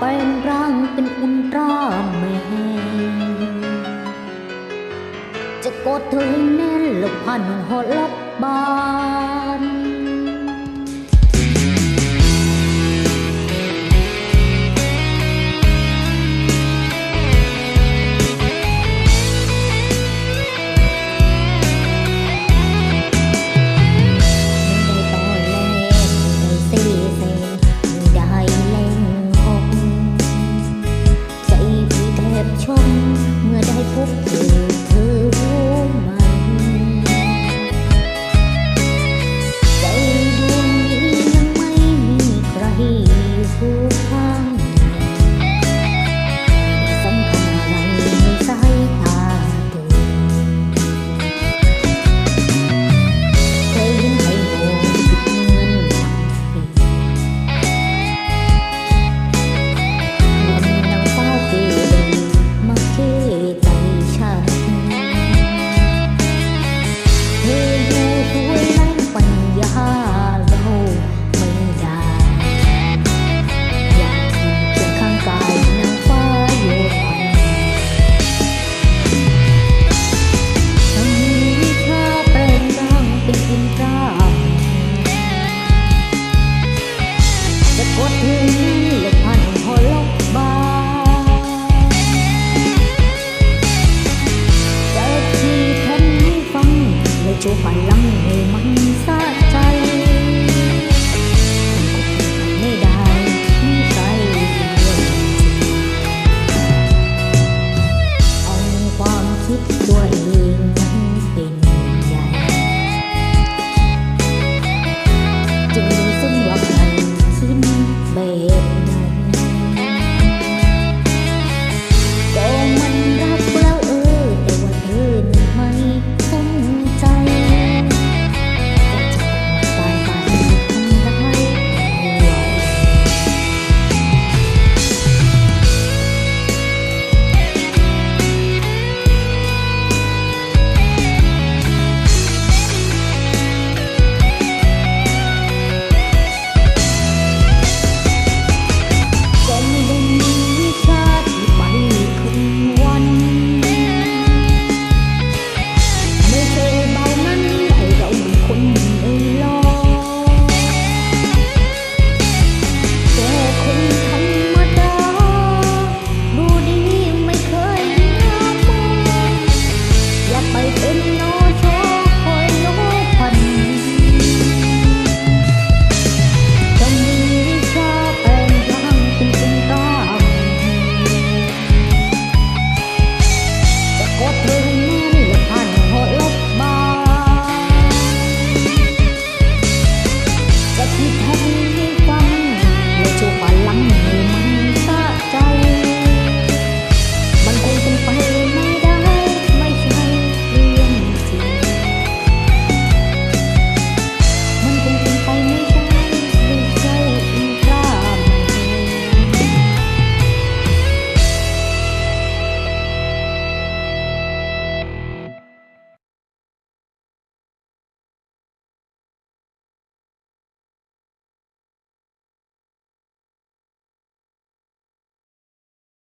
เป็นร่างเป็นอุลตราแมนจะกดเธอแน่นหลบผ่านหอลับบาน por ti. จูไปลัให้มันซา